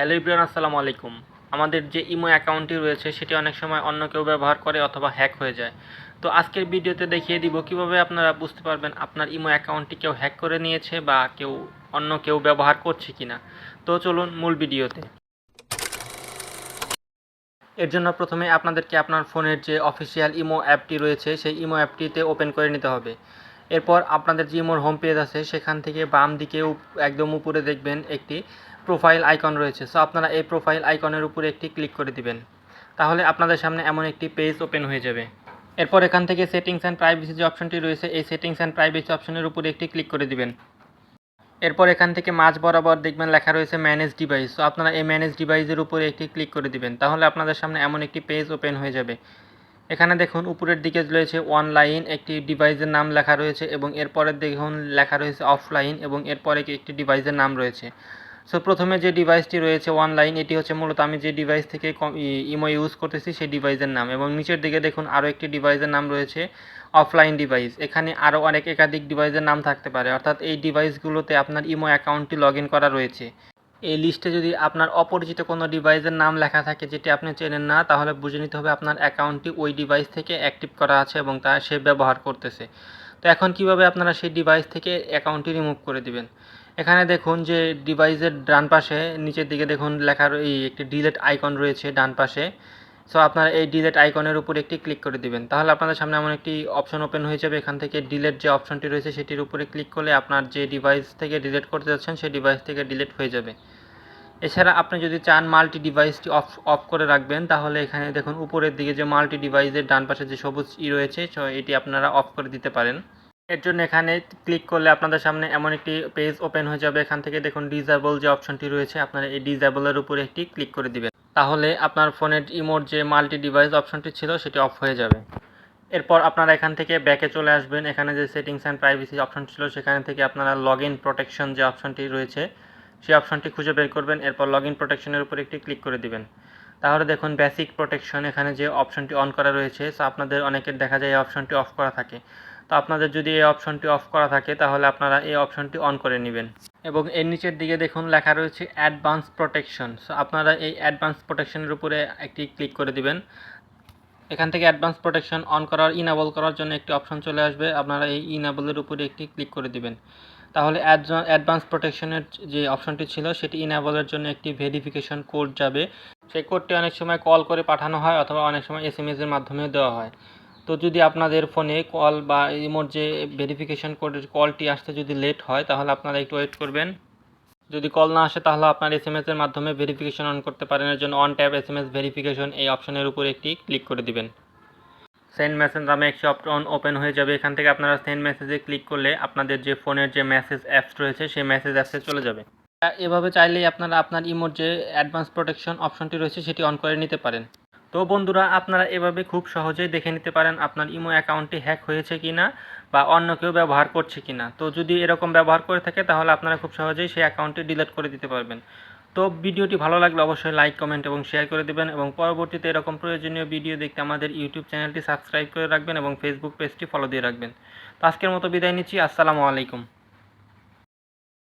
Hello Ibran, আসসালামু আলাইকুম। আমাদের যে ইমো অ্যাকাউন্টটি রয়েছে, সেটি অনেক সময় অন্য কেউ ব্যবহার করে অথবা হ্যাক হয়ে যায়। তো আজকের ভিডিওতে দেখিয়ে দিব কীভাবে আপনারা বুঝতে পারবেন আপনার ইমো অ্যাকাউন্টটি কেউ হ্যাক করে নিয়েছে বা কেউ অন্য কেউ ব্যবহার করছে কিনা। তো চলুন মূল ভিডিওতে। এর জন্য প্রথমে আপনাদেরকে আপনার ফোনের যে অফিসিয়াল ইমো অ্যাপটি রয়েছে, সেই ইমো অ্যাপটিতে ওপেন করে নিতে হবে। এরপর আপনাদের যে ইমোর হোম পেজ আছে, সেখান থেকে বাম দিকে একদম উপরে দেখবেন একটি প্রোফাইল আইকন রয়েছে। সো আপনারা এই প্রোফাইল আইকনের উপরে একটি ক্লিক করে দিবেন। তাহলে আপনাদের সামনে এমন একটি পেজ ওপেন হয়ে যাবে। এরপর এখান থেকে সেটিংস অ্যান্ড প্রাইভেসি যে অপশনটি রয়েছে, এই সেটিংস অ্যান্ড প্রাইভেসি অপশনের উপরে একটি ক্লিক করে দিবেন। এরপর এখান থেকে মাঝ বরাবর দেখবেন লেখা রয়েছে ম্যানেজ ডিভাইস সো আপনারা এই ম্যানেজ ডিভাইসের উপরে একটি ক্লিক করে দিবেন। তাহলে আপনাদের সামনে এমন একটি পেজ ওপেন হয়ে যাবে। এখানে দেখুন, উপরের দিকে রয়েছে অনলাইন একটি ডিভাইসের নাম লেখা রয়েছে এবং এরপরে দেখুন, লেখা রয়েছে অফলাইন এবং এরপরে একটি ডিভাইসের নাম রয়েছে। সো প্রথমে যে ডিভাইসটি রয়েছে অনলাইন এটি হচ্ছে মূলত আমি যে ডিভাইস থেকে ইমো ইউজ করতেছি সেই ডিভাইসের নাম এবং নিচের দিকে দেখুন আরও একটি ডিভাইসের নাম রয়েছে অফলাইন ডিভাইস এখানে আরও অনেক একাধিক ডিভাইসের নাম থাকতে পারে, অর্থাৎ এই ডিভাইসগুলোতে আপনার ইমো অ্যাকাউন্টটি লগ করা রয়েছে। এই লিস্টে যদি আপনার অপরিচিত কোনো ডিভাইসের নাম লেখা থাকে যেটি আপনি চেনেন না, তাহলে বুঝে নিতে হবে আপনার অ্যাকাউন্টটি ওই ডিভাইস থেকে অ্যাক্টিভ করা আছে এবং তা সে ব্যবহার করতেছে। তো এখন কীভাবে আপনারা সেই ডিভাইস থেকে অ্যাকাউন্টটি রিমুভ করে দিবেন? এখানে দেখুন যে ডিভাইসের ডান পাশে, নিচের দিকে দেখুন লেখার এই একটি ডিলেট আইকন রয়েছে ডান পাশে। সো আপনারা এই ডিলেট আইকনের উপর একটি ক্লিক করে দিবেন। তাহলে আপনাদের সামনে এমন একটি অপশন ওপেন হয়ে যাবে। এখান থেকে ডিলেট যে অপশনটি রয়েছে, সেটির উপরে ক্লিক করলে আপনার যে ডিভাইস থেকে ডিলিট করতে যাচ্ছেন, সেই ডিভাইস থেকে ডিলিট হয়ে যাবে। এছাড়া আপনি যদি চান মাল্টি ডিভাইসটি অফ অফ করে রাখবেন, তাহলে এখানে দেখুন, উপরের দিকে যে মাল্টি ডিভাইসের ডান পাশে যে সবুজ ই রয়েছে এটি আপনারা অফ করে দিতে পারেন। এর জন্য এখানে ক্লিক করলে আপনাদের সামনে এমন একটি পেজ ওপেন হয়ে যাবে। এখান থেকে দেখুন ডিজেবল যে অপশনটি রয়েছে, আপনারা এই ডিজেবলের উপরে একটি ক্লিক করে দিবেন। তাহলে আপনার ফোনের ইমোর যে মাল্টি ডিভাইস অপশনটি ছিল সেটি অফ হয়ে যাবে। এরপর আপনারা এখান থেকে ব্যাকে চলে আসবেন। এখানে যে সেটিংস অ্যান্ড প্রাইভেসি অপশন ছিল, সেখানে থেকে আপনারা লগ ইন প্রোটেকশন যে অপশনটি রয়েছে, সেই অপশনটি খুঁজে বের করবেন। এরপর লগ ইন প্রোটেকশনের উপর একটি ক্লিক করে দিবেন। তাহলে দেখুন, বেসিক প্রোটেকশন এখানে যে অপশনটি অন করা রয়েছে, সো আপনাদের অনেকের দেখা যায় এই অপশনটি অফ করা থাকে। তো আপনাদের যদি এই অপশনটি অফ করা থাকে, তাহলে আপনারা এই অপশনটি অন করে নেবেন। এবং এর নিচের দিকে দেখুন, লেখা রয়েছে অ্যাডভান্স প্রোটেকশন সো আপনারা এই অ্যাডভান্স প্রোটেকশনের উপরে একটি ক্লিক করে দিবেন। এখান থেকে অ্যাডভান্স প্রোটেকশন অন করার ইনাবল করার জন্য একটি অপশন চলে আসবে। আপনারা এই ইনাবলের উপরে একটি ক্লিক করে দিবেন। তাহলে অ্যাডভান্স প্রোটেকশনের যে অপশনটি ছিল, সেটি ইনাবলের জন্য একটি ভেরিফিকেশন কোড যাবে। সেই কোডটি অনেক সময় কল করে পাঠানো হয়, অথবা অনেক সময় এস এম এর মাধ্যমেও দেওয়া হয়। তো যদি আপনাদের ফোনে কল বা ইমোর যে ভেরিফিকেশন কোডের কলটি আসতে যদি লেট হয়, তাহলে আপনারা একটু ওয়েট করবেন। যদি কল না আসে, তাহলে আপনার এস এম এর মাধ্যমে ভেরিফিকেশন অন করতে পারেন। এর জন্য on tab S M S verification এই অপশনের উপর একটি ক্লিক করে দিবেন। সেন্ড মেসেজ নামে একটি অপশন ওপেন হয়ে যাবে। এখান থেকে আপনারা সেন্ড মেসেজে ক্লিক করলে আপনাদের যে ফোনের যে মেসেজ অ্যাপস রয়েছে, সেই মেসেজ অ্যাপসে চলে যাবে। এভাবে চাইলেই আপনারা আপনার ইমোর যে অ্যাডভান্স প্রোটেকশন অপশনটি রয়েছে, সেটি অন করে নিতে পারেন। তো বন্ধুরা, আপনারা এভাবে খুব সহজেই দেখে নিতে পারেন আপনার ইমো অ্যাকাউন্টটি হ্যাক হয়েছে কিনা বা অন্য কেউ ব্যবহার করছে কিনা। তো যদি এরকম ব্যবহার করে থাকে, তাহলে আপনারা খুব সহজেই সেই অ্যাকাউন্টটি ডিলিট করে দিতে পারবেন। তো ভিডিওটি ভালো লাগলে অবশ্যই লাইক, কমেন্ট এবং শেয়ার করে দেবেন এবং পরবর্তীতে এরকম প্রয়োজনীয় ভিডিও দেখতে আমাদের ইউটিউব চ্যানেলটি সাবস্ক্রাইব করে রাখবেন এবং ফেসবুক পেজটি ফলো দিয়ে রাখবেন। তো আজকের মতো বিদায় নিচ্ছি। আসসালামু আলাইকুম।